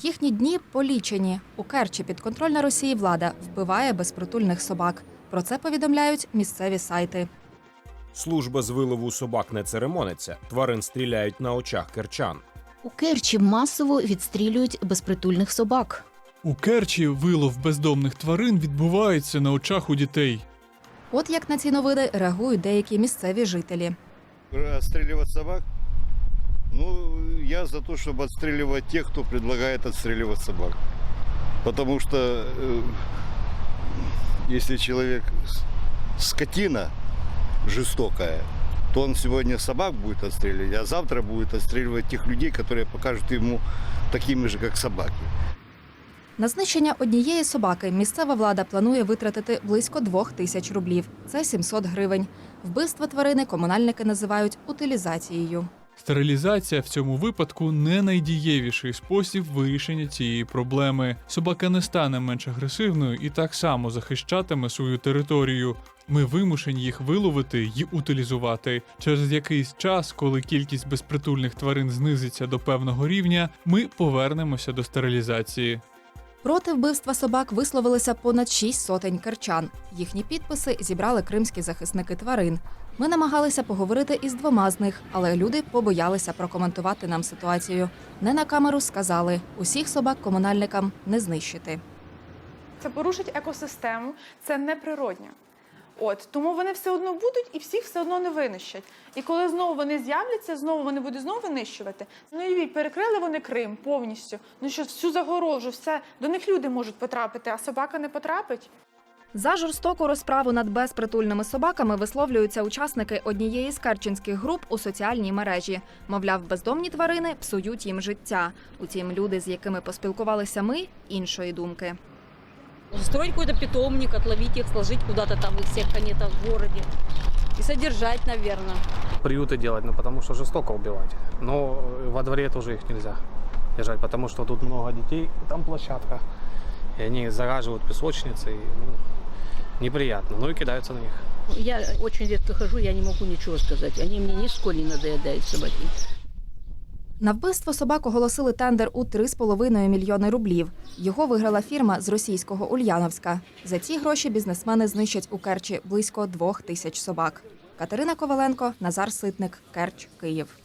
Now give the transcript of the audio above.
Їхні дні полічені. У Керчі підконтрольна Росії влада вбиває безпритульних собак. Про це повідомляють місцеві сайти. Служба з вилову собак не церемониться. Тварин стріляють на очах керчан. У Керчі масово відстрілюють безпритульних собак. У Керчі вилов бездомних тварин відбувається на очах у дітей. От як на ці новини реагують деякі місцеві жителі. Отстреливать собак? Ну, я за то, чтобы отстреливать тех, кто предлагает отстреливать собак. Потому что э, если человек с- скотина жестокая, то он сегодня собак будет отстреливать, а завтра будет отстреливать тех людей, которые покажут ему такими же, как собаки. На знищення однієї собаки місцева влада планує витратити близько двох тисяч рублів. Це 700 гривень. Вбивство тварини комунальники називають утилізацією. Стерилізація в цьому випадку не найдієвіший спосіб вирішення цієї проблеми. Собака не стане менш агресивною і так само захищатиме свою територію. Ми вимушені їх виловити й утилізувати. Через якийсь час, коли кількість безпритульних тварин знизиться до певного рівня, ми повернемося до стерилізації. Проти вбивства собак висловилися понад шість сотень керчан. Їхні підписи зібрали кримські захисники тварин. Ми намагалися поговорити із двома з них, але люди побоялися прокоментувати нам ситуацію. Не на камеру сказали: усіх собак комунальникам не знищити. Це порушить екосистему, це неприродньо. От тому вони все одно будуть і всіх все одно не винищать. І коли знову вони з'являться, знову вони будуть знову винищувати. Ну і перекрили вони Крим повністю. Ну що всю загорожу, все до них люди можуть потрапити, а собака не потрапить. За жорстоку розправу над безпритульними собаками висловлюються учасники однієї з керченських груп у соціальній мережі. Мовляв, бездомні тварини псують їм життя. Утім, люди, з якими поспілкувалися ми, іншої думки. Устроить какой-то питомник, отловить их, сложить куда-то там их всех они там в городе. И содержать, наверное. приюты делать, ну потому что жестоко убивать. Но э, во дворе тоже их нельзя держать, потому что тут много детей, там площадка. И они загаживают песочницы, и, ну, неприятно. Ну и кидаются на них. Я очень редко хожу, я не могу ничего сказать. Они мне нисколько не надоедают, собаки. На вбивство собак оголосили тендер у 3,5 мільйони рублів. Його виграла фірма з російського Ульяновська. За ці гроші бізнесмени знищать у Керчі близько двох тисяч собак. Катерина Коваленко, Назар Ситник, Керч, Київ.